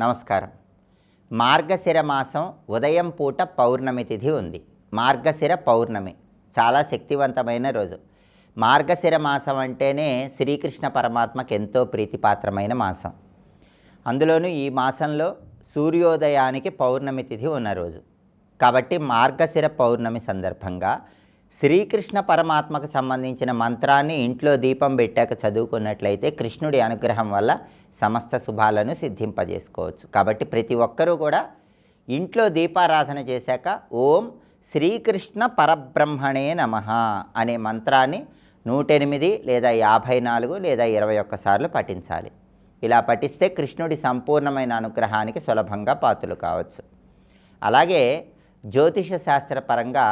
నమస్కారం. మార్గశిర మాసం ఉదయం పూట పౌర్ణమి తిథి ఉంది. మార్గశిర పౌర్ణమి చాలా శక్తివంతమైన రోజు. మార్గశిర మాసం అంటేనే శ్రీకృష్ణ పరమాత్మకు ఎంతో ప్రీతిపాత్రమైన మాసం. అందులోనూ ఈ మాసంలో సూర్యోదయానికి పౌర్ణమి తిథి ఉన్న రోజు. కాబట్టి మార్గశిర పౌర్ణమి సందర్భంగా శ్రీకృష్ణ పరమాత్మకు సంబంధించిన మంత్రాన్ని ఇంట్లో దీపం పెట్టాక చదువుకున్నట్లయితే కృష్ణుడి అనుగ్రహం వల్ల సమస్త శుభాలను సిద్ధింపజేసుకోవచ్చు. కాబట్టి ప్రతి ఒక్కరూ కూడా ఇంట్లో దీపారాధన చేశాక ఓం శ్రీకృష్ణ పరబ్రహ్మణే నమ అనే మంత్రాన్ని నూటెనిమిది లేదా యాభై నాలుగు లేదా ఇరవై ఒక్కసార్లు పఠించాలి. ఇలా పఠిస్తే కృష్ణుడి సంపూర్ణమైన అనుగ్రహానికి సులభంగా పాత్రలు కావచ్చు. అలాగే జ్యోతిష శాస్త్రపరంగా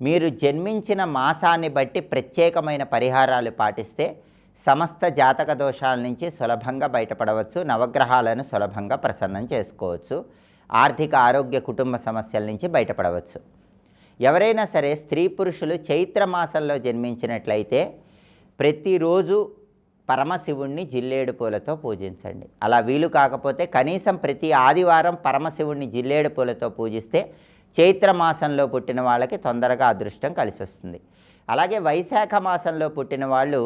మీరు జన్మించిన మాసాన్ని బట్టి ప్రత్యేకమైన పరిహారాలు పాటిస్తే సమస్త జాతక దోషాల నుంచి సులభంగా బయటపడవచ్చు నవగ్రహాలను సులభంగా ప్రసన్నం చేసుకోవచ్చు ఆర్థిక ఆరోగ్య కుటుంబ సమస్యల నుంచి బయటపడవచ్చు. ఎవరైనా సరే స్త్రీ పురుషులు చైత్ర మాసంలో జన్మించినట్లయితే ప్రతిరోజు పరమశివుణ్ణి జిల్లేడు పూలతో పూజించండి. అలా వీలు కాకపోతే కనీసం ప్రతి ఆదివారం పరమశివుణ్ణి జిల్లేడు పూలతో పూజిస్తే చైత్ర మాసంలో పుట్టిన వాళ్ళకి తొందరగా అదృష్టం కలిసి వస్తుంది అలాగే వైశాఖ మాసంలో పుట్టిన వాళ్ళు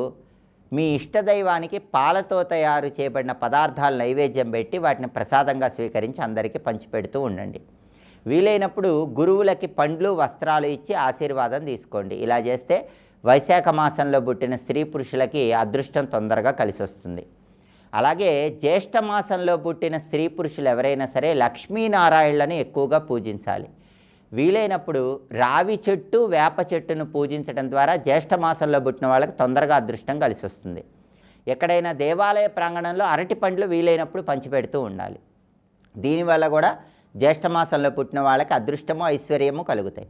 మీ ఇష్టదైవానికి పాలతో తయారు చేయబడిన పదార్థాలు నైవేద్యం పెట్టి వాటిని ప్రసాదంగా స్వీకరించి అందరికీ పంచిపెడుతూ ఉండండి. వీలైనప్పుడు గురువులకి పండ్లు వస్త్రాలు ఇచ్చి ఆశీర్వాదం తీసుకోండి. ఇలా చేస్తే వైశాఖ మాసంలో పుట్టిన స్త్రీ పురుషులకి అదృష్టం తొందరగా కలిసి వస్తుంది అలాగే జ్యేష్ఠ మాసంలో పుట్టిన స్త్రీ పురుషులు ఎవరైనా సరే లక్ష్మీనారాయణలను ఎక్కువగా పూజించాలి. వీలైనప్పుడు రావి చెట్టు వేప చెట్టును పూజించడం ద్వారా జ్యేష్ఠ మాసంలో పుట్టిన వాళ్ళకి తొందరగా అదృష్టం కలిసి వస్తుంది ఎక్కడైనా దేవాలయ ప్రాంగణంలో అరటి పండ్లు వీలైనప్పుడు పంచిపెడుతూ ఉండాలి. దీనివల్ల కూడా జ్యేష్ఠ మాసంలో పుట్టిన వాళ్ళకి అదృష్టము ఐశ్వర్యము కలుగుతాయి.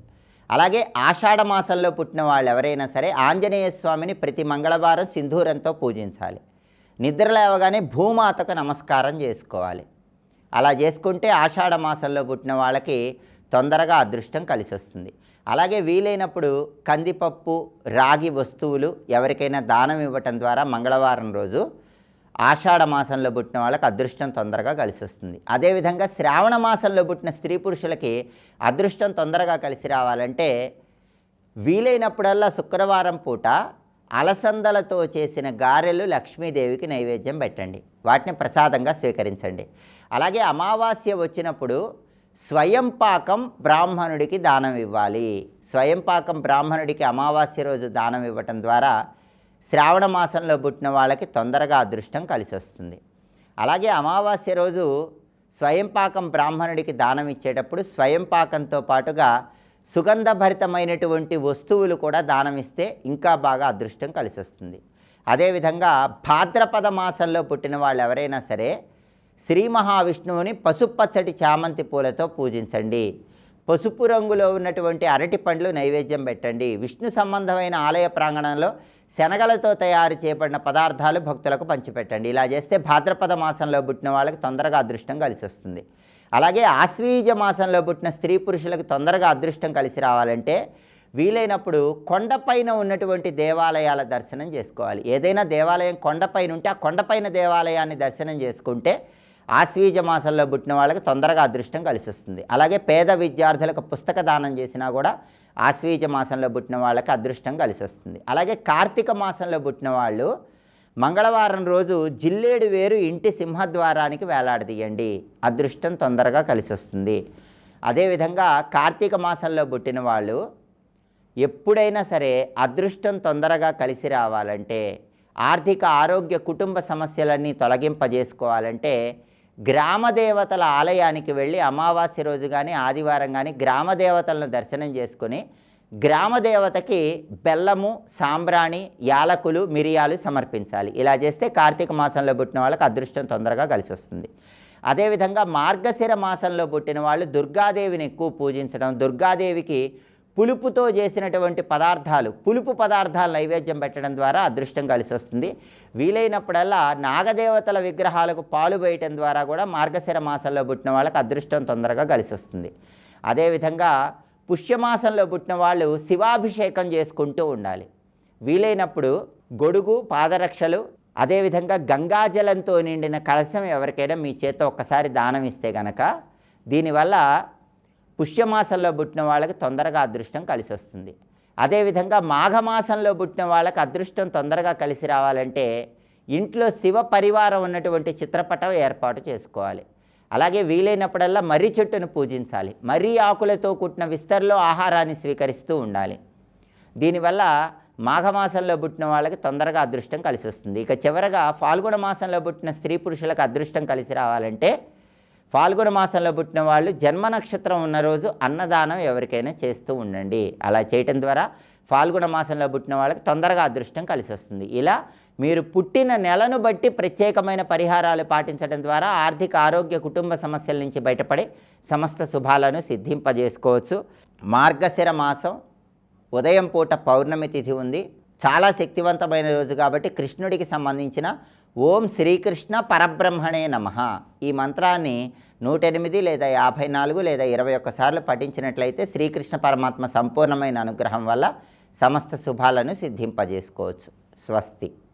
అలాగే ఆషాఢ మాసంలో పుట్టిన వాళ్ళు ఎవరైనా సరే ఆంజనేయ స్వామిని ప్రతి మంగళవారం సింధూరంతో పూజించాలి. నిద్ర లేవగానే భూమాతకు నమస్కారం చేసుకోవాలి. అలా చేసుకుంటే ఆషాఢ మాసంలో పుట్టిన వాళ్ళకి తొందరగా అదృష్టం కలిసి వస్తుంది అలాగే వీలైనప్పుడు కందిపప్పు రాగి వస్తువులు ఎవరికైనా దానం ఇవ్వటం ద్వారా మంగళవారం రోజు ఆషాఢ మాసంలో పుట్టిన వాళ్ళకి అదృష్టం తొందరగా కలిసి వస్తుంది అదేవిధంగా శ్రావణ మాసంలో పుట్టిన స్త్రీ పురుషులకి అదృష్టం తొందరగా కలిసి రావాలంటే వీలైనప్పుడల్లా శుక్రవారం పూట అలసందలతో చేసిన గారెలు లక్ష్మీదేవికి నైవేద్యం పెట్టండి. వాటిని ప్రసాదంగా స్వీకరించండి. అలాగే అమావాస్య వచ్చినప్పుడు స్వయం పాకం బ్రాహ్మణుడికి దానం ఇవ్వాలి. స్వయం పాకం బ్రాహ్మణుడికి అమావాస్య రోజు దానం ఇవ్వటం ద్వారా శ్రావణ మాసంలో పుట్టిన వాళ్ళకి తొందరగా అదృష్టం కలిసి వస్తుంది అలాగే అమావాస్య రోజు స్వయం పాకం బ్రాహ్మణుడికి దానం ఇచ్చేటప్పుడు స్వయం పాకంతో పాటుగా సుగంధభరితమైనటువంటి వస్తువులు కూడా దానం ఇస్తే ఇంకా బాగా అదృష్టం కలిసి వస్తుంది అదేవిధంగా భాద్రపద మాసంలో పుట్టిన వాళ్ళు ఎవరైనా సరే శ్రీ మహావిష్ణువుని పసుపచ్చటి చామంతి పూలతో పూజించండి. పసుపు రంగులో ఉన్నటువంటి అరటి పండ్లు నైవేద్యం పెట్టండి. విష్ణు సంబంధమైన ఆలయ ప్రాంగణంలో శనగలతో తయారు చేయబడిన పదార్థాలు భక్తులకు పంచిపెట్టండి. ఇలా చేస్తే భాద్రపద మాసంలో పుట్టిన వాళ్ళకి తొందరగా అదృష్టం కలిసి వస్తుంది. అలాగే ఆశ్వీజ మాసంలో పుట్టిన స్త్రీ పురుషులకు తొందరగా అదృష్టం కలిసి రావాలంటే వీలైనప్పుడు కొండపైన ఉన్నటువంటి దేవాలయాల దర్శనం చేసుకోవాలి. ఏదైనా దేవాలయం కొండపైన ఉంటే ఆ కొండపైన దేవాలయాన్ని దర్శనం చేసుకుంటే ఆశ్వీజ మాసంలో పుట్టిన వాళ్ళకి తొందరగా అదృష్టం కలిసి వస్తుంది అలాగే పేద విద్యార్థులకు పుస్తక దానం చేసినా కూడా ఆశ్వీజ మాసంలో పుట్టిన వాళ్ళకి అదృష్టం కలిసి వస్తుంది అలాగే కార్తీక మాసంలో పుట్టిన వాళ్ళు మంగళవారం రోజు జిల్లేడు వేరు ఇంటి సింహద్వారానికి వేలాడదీయండి. అదృష్టం తొందరగా కలిసి వస్తుంది అదేవిధంగా కార్తీక మాసంలో పుట్టిన వాళ్ళు ఎప్పుడైనా సరే అదృష్టం తొందరగా కలిసి రావాలంటే ఆర్థిక ఆరోగ్య కుటుంబ సమస్యలన్నీ తొలగింపజేసుకోవాలంటే గ్రామదేవతల ఆలయానికి వెళ్ళి అమావాస్య రోజు కానీ ఆదివారం కానీ గ్రామదేవతలను దర్శనం చేసుకుని గ్రామదేవతకి బెల్లము సాంబ్రాణి యాలకులు మిరియాలు సమర్పించాలి. ఇలా చేస్తే కార్తీక మాసంలో పుట్టిన వాళ్ళకి అదృష్టం తొందరగా కలిసి వస్తుంది. అదేవిధంగా మార్గశిర మాసంలో పుట్టిన వాళ్ళు దుర్గాదేవిని ఎక్కువ పూజించడం దుర్గాదేవికి పులుపుతో చేసినటువంటి పదార్థాలు పులుపు పదార్థాలు నైవేద్యం పెట్టడం ద్వారా అదృష్టం కలిసి వస్తుంది వీలైనప్పుడల్లా నాగదేవతల విగ్రహాలకు పాలు వేయటం ద్వారా కూడా మార్గశిర మాసంలో పుట్టిన వాళ్ళకి అదృష్టం తొందరగా కలిసి వస్తుంది అదేవిధంగా పుష్యమాసంలో పుట్టిన వాళ్ళు శివాభిషేకం చేసుకుంటూ ఉండాలి. వీలైనప్పుడు గొడుగు పాదరక్షలు అదేవిధంగా గంగాజలంతో నిండిన కలశం ఎవరికైనా మీ చేత ఒక్కసారి దానం ఇస్తే గనక దీనివల్ల పుష్యమాసంలో పుట్టిన వాళ్ళకి తొందరగా అదృష్టం కలిసి వస్తుంది. అదేవిధంగా మాఘమాసంలో పుట్టిన వాళ్ళకి అదృష్టం తొందరగా కలిసి రావాలంటే ఇంట్లో శివ పరివారం ఉన్నటువంటి చిత్రపటం ఏర్పాటు చేసుకోవాలి. అలాగే వీలైనప్పుడల్లా మర్రి చెట్టును పూజించాలి. మర్రి ఆకులతో కుట్టిన విస్తరలో ఆహారాన్ని స్వీకరిస్తూ ఉండాలి. దీనివల్ల మాఘమాసంలో పుట్టిన వాళ్ళకి తొందరగా అదృష్టం కలిసి వస్తుంది. ఇక చివరగా ఫాల్గుణ మాసంలో పుట్టిన స్త్రీ పురుషులకు అదృష్టం కలిసి రావాలంటే ఫాల్గుణ మాసంలో పుట్టిన వాళ్ళు జన్మ నక్షత్రం ఉన్న రోజు అన్నదానం ఎవరికైనా చేస్తూ ఉండండి. అలా చేయటం ద్వారా ఫాల్గుణ మాసంలో పుట్టిన వాళ్ళకి తొందరగా అదృష్టం కలిసి వస్తుంది. ఇలా మీరు పుట్టిన నెలను బట్టి ప్రత్యేకమైన పరిహారాలు పాటించడం ద్వారా ఆర్థిక ఆరోగ్య కుటుంబ సమస్యల నుంచి బయటపడి సమస్త శుభాలను సిద్ధింపజేసుకోవచ్చు. మార్గశిర మాసం ఉదయం పూట పౌర్ణమి తిథి ఉంది. చాలా శక్తివంతమైన రోజు కాబట్టి కృష్ణుడికి సంబంధించిన ఓం శ్రీకృష్ణ పరబ్రహ్మణే నమ. ఈ మంత్రాన్ని నూట ఎనిమిది లేదా యాభై నాలుగు లేదా ఇరవై ఒక్కసార్లు పఠించినట్లయితే శ్రీకృష్ణ పరమాత్మ సంపూర్ణమైన అనుగ్రహం వల్ల సమస్త శుభాలను సిద్ధింపజేసుకోవచ్చు. స్వస్తి.